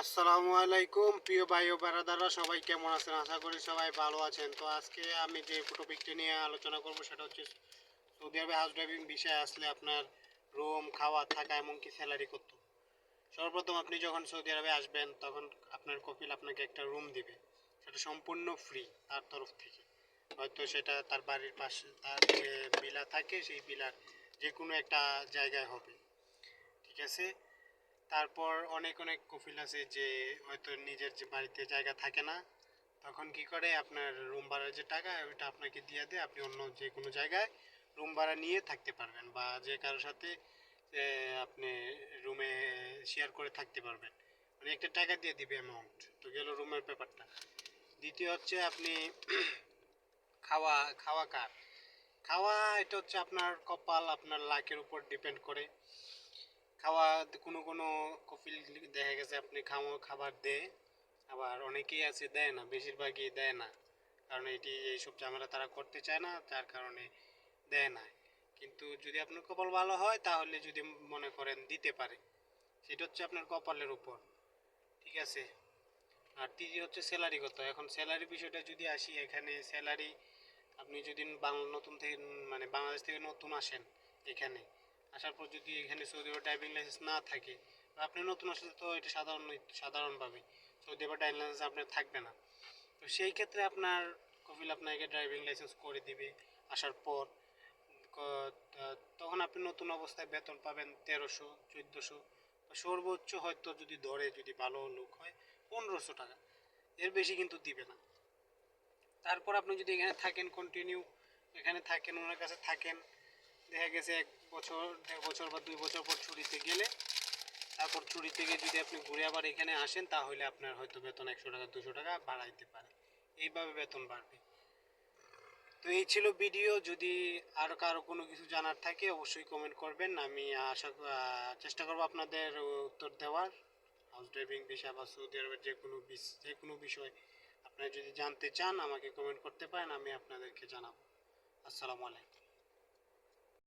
আসসালামু আলাইকুম, প্রিয় ভাই ও বেড়াদাররা, সবাই কেমন আছেন? আশা করি সবাই ভালো আছেন। তো আজকে আমি যে টপিকটি নিয়ে আলোচনা করব সেটা হচ্ছে সৌদি আরবে হাউস ড্রাইভিং বিষয়ে আসলে আপনার রুম খাওয়া, থাকা এমনকি স্যালারি কত? সর্বপ্রথম আপনি যখন সৌদি আরবে আসবেন, তখন আপনার কপিল আপনাকে একটা রুম দিবে। সেটা সম্পূর্ণ ফ্রি তার তরফ থেকে। হয়তো সেটা তার বাড়ির পাশে, তার যে বিলা থাকে, সেই বিলার যে কোনো একটা জায়গায় হবে। ঠিক আছে? তারপর অনেক অনেক কফিল আছে যে হয়তো নিজের যে বাড়িতে জায়গা থাকে না, তখন কি করে আপনার রুম ভাড়ার যে টাকা, ওইটা আপনাকে দিয়ে দেয়, আপনি অন্য যে কোনো জায়গায় রুম ভাড়া নিয়ে থাকতে পারবেন বা যে কারোর সাথে আপনি রুমে শেয়ার করে থাকতে পারবেন। মানে একটা টাকা দিয়ে দিবে অ্যামাউন্ট তো গেল রুমের ব্যাপারটা। দ্বিতীয় হচ্ছে আপনি খাওয়া খাওয়া কার? খাওয়া, এটা হচ্ছে আপনার কপাল, আপনার লাকের উপর ডিপেন্ড করে। খাওয়া কোনো কোনো কফিল দেখা গেছে, আপনি খাওয়া, খাবার দেয়, আবার অনেকেই আছে দেয় না, বেশিরভাগই দেয় না। কারণ এটি এইসব ঝামেলা তারা করতে চায় না যার কারণে দেয় না। কিন্তু যদি আপনার কপাল ভালো হয়, তাহলে যদি মনে করেন দিতে পারে। সেটা হচ্ছে আপনার কপালের উপর, ঠিক আছে? আর তৃতীয় হচ্ছে স্যালারি কত? এখন স্যালারি বিষয়টা যদি আসি, এখানে স্যালারি আপনি যদি বাংলা নতুন থেকে মানে বাংলাদেশ থেকে নতুন আসেন, এখানে আসার পর যদি এখানে সৌদি আরবে ড্রাইভিং লাইসেন্স না থাকে, বা আপনি নতুন আসলে তো এটা সাধারণ, সাধারণভাবে সৌদি আরবে ড্রাইভিং লাইসেন্স আপনার থাকবে না। তো সেই ক্ষেত্রে আপনার কপিল আপনাকে ড্রাইভিং লাইসেন্স করে দিবে আসার পর। তখন আপনি নতুন অবস্থায় বেতন পাবেন তেরোশো, চোদ্দোশো সর্বোচ্চ হয়তো যদি ধরে, যদি ভালো লোক হয়, পনেরোশো টাকা। এর বেশি কিন্তু দিবে না। তারপর আপনি যদি এখানে থাকেন কন্টিনিউ এখানে থাকেন, ওনার কাছে থাকেন দেখা গেছে এক বছর, দেড় বছর বা দুই বছর পর ছুটিতে গেলে, তারপর ছুটি থেকে যদি আপনি ঘুরে আবার এখানে আসেন, তাহলে আপনার হয়তো বেতন একশো টাকা, দুশো টাকা বাড়াইতে পারে। এইভাবে বেতন বাড়বে। তো এই ছিল ভিডিও। যদি আর কারও কোনো কিছু জানার থাকে, অবশ্যই কমেন্ট করবেন। আমি আশা চেষ্টা করব আপনাদের উত্তর দেওয়ার। হাউস ড্রাইভিং বিষয় বা সৌদি আরবের যে কোনো যে কোনো বিষয় আপনারা যদি জানতে চান, আমাকে কমেন্ট করতে পারেন, আমি আপনাদেরকে জানাব। আসসালামু আলাইকুম।